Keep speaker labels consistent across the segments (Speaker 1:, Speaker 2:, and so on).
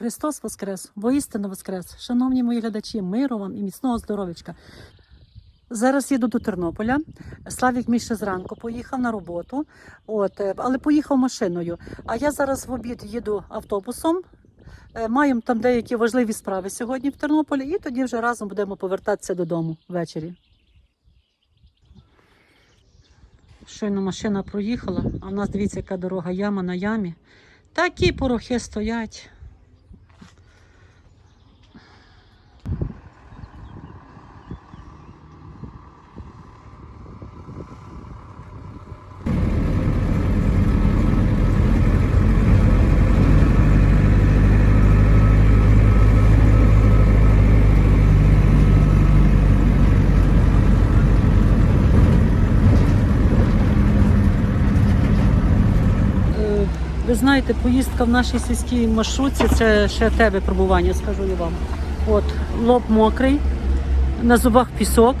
Speaker 1: Христос Воскрес, воістину Воскрес. Шановні мої глядачі, миру вам і міцного здоров'ячка. Зараз їду до Тернополя. Славік мій ще зранку поїхав на роботу, от, е, але поїхав машиною. А я зараз в обід їду автобусом. Е, Маємо там деякі важливі справи сьогодні в Тернополі, і тоді вже разом будемо повертатися додому ввечері. Щойно машина проїхала, а в нас дивіться, яка дорога яма на ямі. Такі порохи стоять. Е, Ви знаєте, поїздка в нашій сільській маршрутці це ще те випробування, скажу я вам. От, лоб мокрий, на зубах пісок.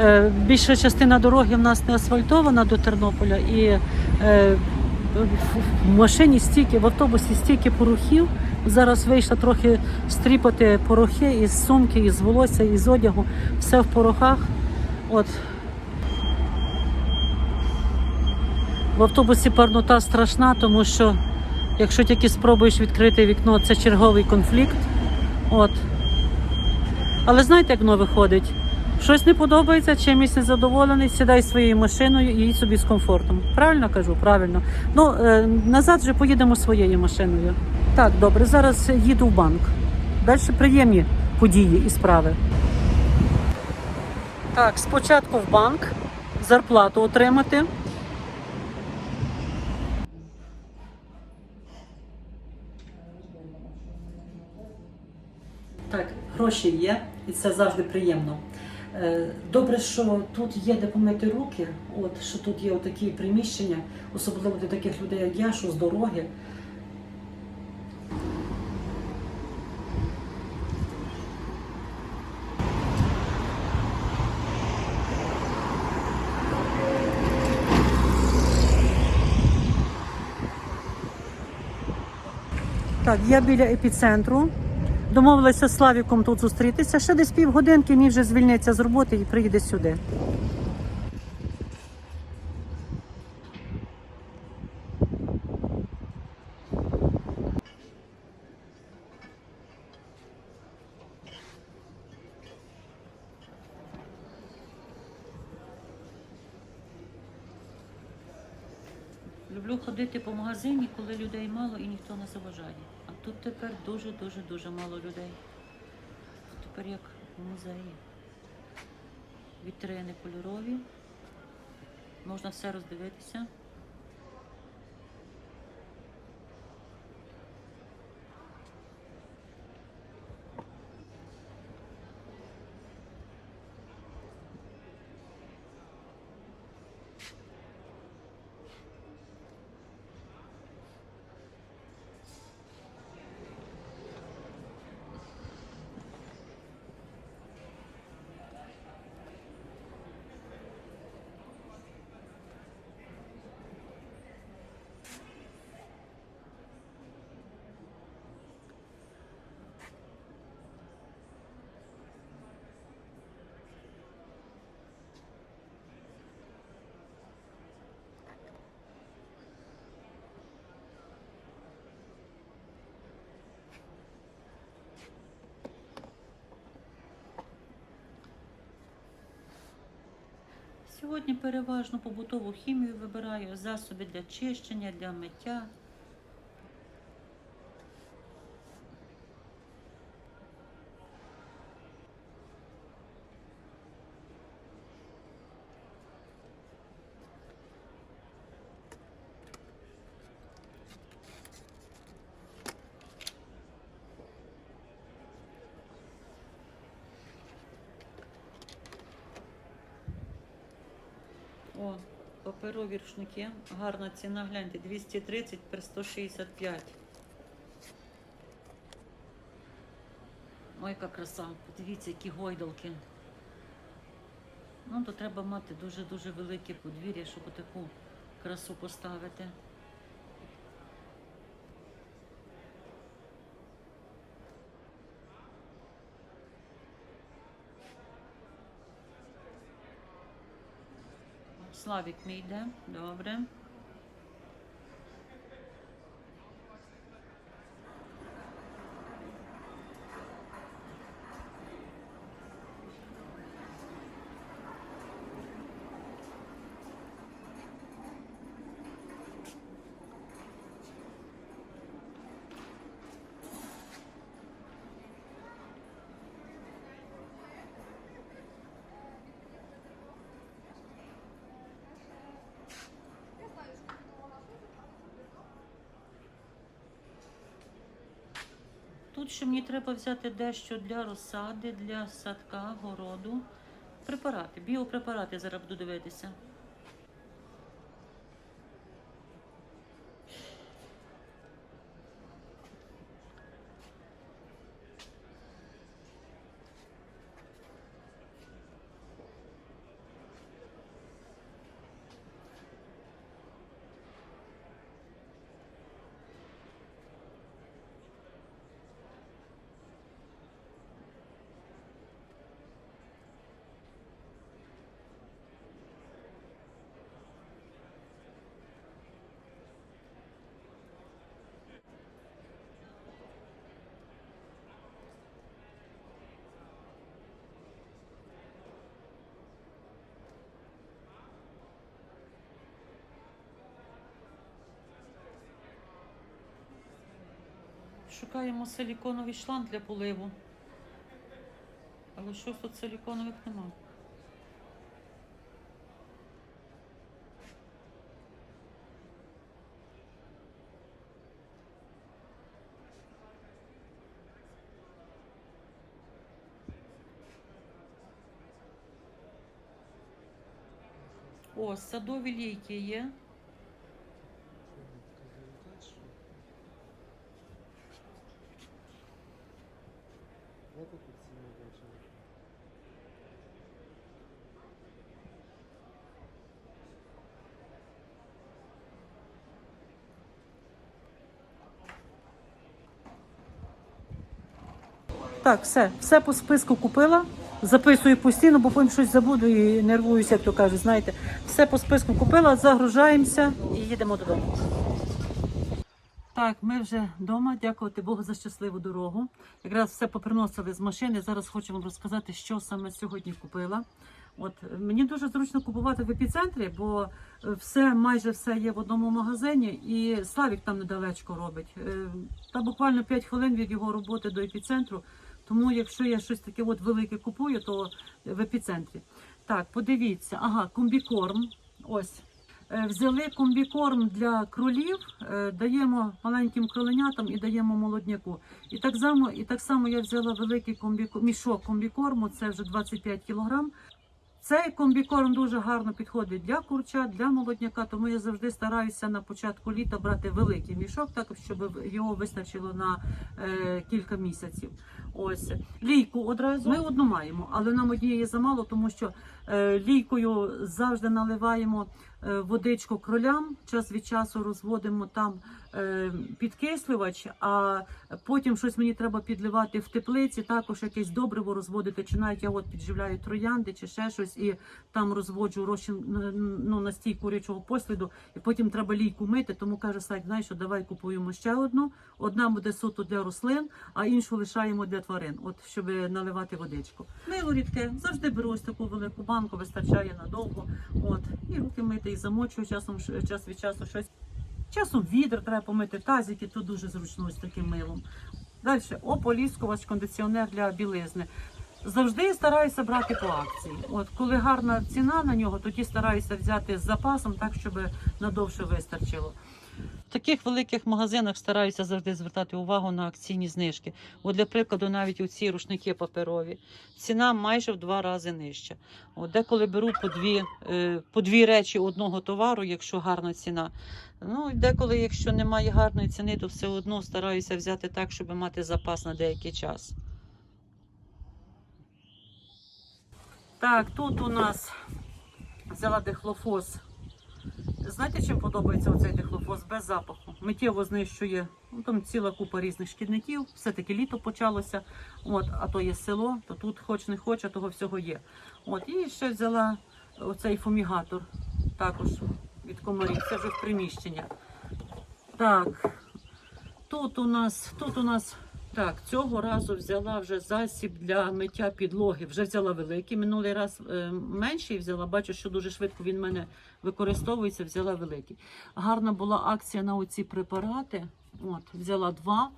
Speaker 1: Е, Більша частина дороги в нас не асфальтована до Тернополя, і е, в- в машині стільки, в автобусі стільки порохів. Зараз вийшла трохи стріпати порохи із сумки, із волосся, із одягу, все в порохах. От, В автобусі парнота страшна, тому що якщо тільки спробуєш відкрити вікно, це черговий конфлікт. От. Але знаєте, як воно виходить? Щось не подобається, чимось незадоволений, сідай своєю машиною і їдь собі з комфортом. Правильно кажу? Правильно. Ну, е, назад вже поїдемо своєю машиною. Так, добре, зараз їду в банк. Далі приємні події і справи. Так, спочатку в банк, зарплату отримати. Так, гроші є, і це завжди приємно. Е, Добре, що тут є де помити руки, от що тут є такі приміщення, особливо для таких людей, як я, що з дороги. Так, я біля епіцентру. Домовилася з Славіком тут зустрітися. Ще десь півгодинки мій вже звільниться з роботи і приїде сюди. Люблю ходити по магазині, коли людей мало і ніхто не заважає. Тут тепер дуже-дуже дуже мало людей. Тепер як в музеї. Вітрини кольорові. Можна все роздивитися. Сьогодні переважно побутову хімію вибираю, засоби для чищення, для миття. О, паперові рушники. Гарна ціна, гляньте, 230 при 165. Ой, яка краса. Подивіться, які гойдалки. Ну, то треба мати дуже-дуже велике подвір'я, щоб таку красу поставити. Славік мій йде. Добре. Тут ще мені треба взяти дещо для розсади, для садка, городу. Препарати, біопрепарати зараз буду дивитися. Шукаємо силіконовий шланг для поливу. Але щось тут силіконових нема. О, садові лійки є.
Speaker 2: Я таку ціну бачив.
Speaker 1: Так, все, все по списку купила. Записую постійно, бо потім щось забуду і нервуюся, як то кажуть. Знаєте, все по списку купила, загружаємося і їдемо додому. Так, ми вже вдома. Дякувати Богу за щасливу дорогу. Якраз все поприносили з машини. Зараз хочу вам розказати, що саме сьогодні купила. От мені дуже зручно купувати в епіцентрі, бо е, все майже все є в одному магазині, і Славік там недалечко робить. Е, Та буквально 5 хвилин від його роботи до епіцентру. Тому, якщо я щось таке от велике купую, то в епіцентрі. Так, подивіться, ага, комбікорм. Ось. Е, Взяли комбікорм для кролів, е, даємо маленьким кроленятам і даємо молодняку. І так само, і так само я взяла великий комбіко- мішок комбікорму, це вже 25 кілограм. Цей комбікорм дуже гарно підходить для курча, для молодняка, тому я завжди стараюся на початку літа брати великий мішок, так щоб його вистачило на е, кілька місяців. Ось лійку одразу ми одну маємо, але нам однієї замало, тому що е, лійкою завжди наливаємо е, водичку кролям. Час від часу розводимо там е, підкислювач, а потім щось мені треба підливати в теплиці, також якесь добриво розводити, чи навіть я от підживляю троянди чи ще щось, і там розводжу розчин ну, настій курячого посліду, і потім треба лійку мити. Тому каже Сайк, знаєш, що давай купуємо ще одну. Одна буде суто для рослин, а іншу лишаємо для тварин, от щоб наливати водичку. Мило рідке, завжди беру ось таку велику банку, вистачає надовго. От і руки мити, і замочую часом час від часу щось. Часом відер треба помити тазики, то дуже зручно ось таким милом. Далі ополіскувач, кондиціонер для білизни. Завжди стараюся брати по акції. От коли гарна ціна на нього, тоді стараюся взяти з запасом, так щоб надовше вистачило. В таких великих магазинах стараюся завжди звертати увагу на акційні знижки. От для прикладу, навіть у ці рушники паперові ціна майже в два рази нижча. От деколи беру по дві, е, по дві речі одного товару, якщо гарна ціна. Ну деколи, якщо немає гарної ціни, то все одно стараюся взяти так, щоб мати запас на деякий час. Так, тут у нас взяла дихлофос. Знаєте, чим подобається оцей дихлофос? Без запаху. Миттєво знищує ну, там ціла купа різних шкідників. Все-таки літо почалося. От, а то є село, то тут хоч не хоч, а того всього є. От, і ще взяла оцей фумігатор. також від комарів. Це вже в приміщення. Так, тут у нас, тут у нас. Так, цього разу взяла вже засіб для миття підлоги. Вже взяла великий. Минулий раз е, менший взяла. Бачу, що дуже швидко він в мене використовується. Взяла великий. Гарна була акція на оці препарати. От, взяла два.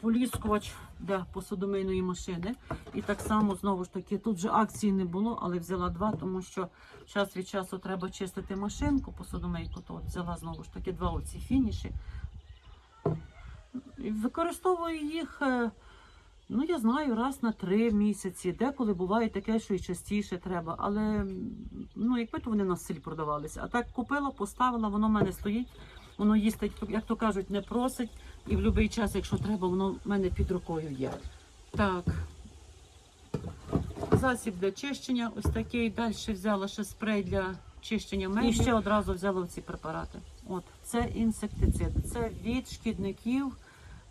Speaker 1: Поліскувач для посудомийної машини. І так само знову ж таки, тут вже акції не було, але взяла два, тому що час від часу треба чистити машинку, посудомийку. То от взяла знову ж таки два оці фініші. Використовую їх, е, ну я знаю, раз на три місяці. Деколи буває таке, що і частіше треба. Але ну, якби то вони на селі продавалися. А так купила, поставила, воно в мене стоїть, воно їсти, як то кажуть, не просить. І в будь-який час, якщо треба, воно в мене під рукою є. Так. Засіб для чищення, ось такий. Далі взяла ще спрей для чищення меблів. І ще одразу взяла ці препарати. От, це інсектицид. Це від шкідників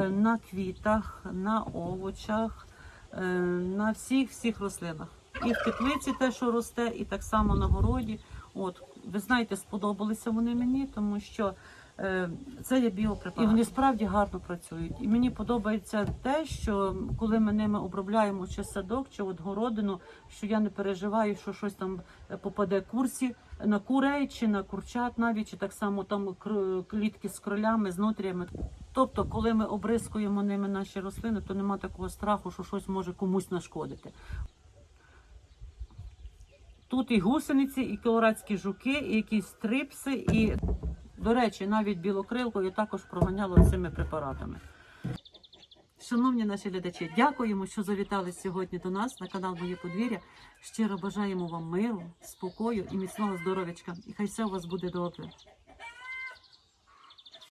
Speaker 1: на квітах, на овочах, е, на всіх всіх рослинах. І в теплиці те, що росте, і так само на городі. От, ви знаєте, сподобалися вони мені, тому що е, це є біопрепарати. І вони справді гарно працюють. І мені подобається те, що коли ми ними обробляємо чи садок, чи от городину, що я не переживаю, що щось там е, попаде курсі на курей чи на курчат, навіть чи так само там клітки з кролями, з нутріями. Тобто, коли ми обрискуємо ними наші рослини, то нема такого страху, що щось може комусь нашкодити. Тут і гусениці, і колорадські жуки, і якісь трипси, і, до речі, навіть білокрилку я також проганяла цими препаратами. Шановні наші глядачі, дякуємо, що завітали сьогодні до нас на канал Моє подвір'я. Щиро бажаємо вам миру, спокою і міцного здоров'ячка. І хай все у вас буде добре.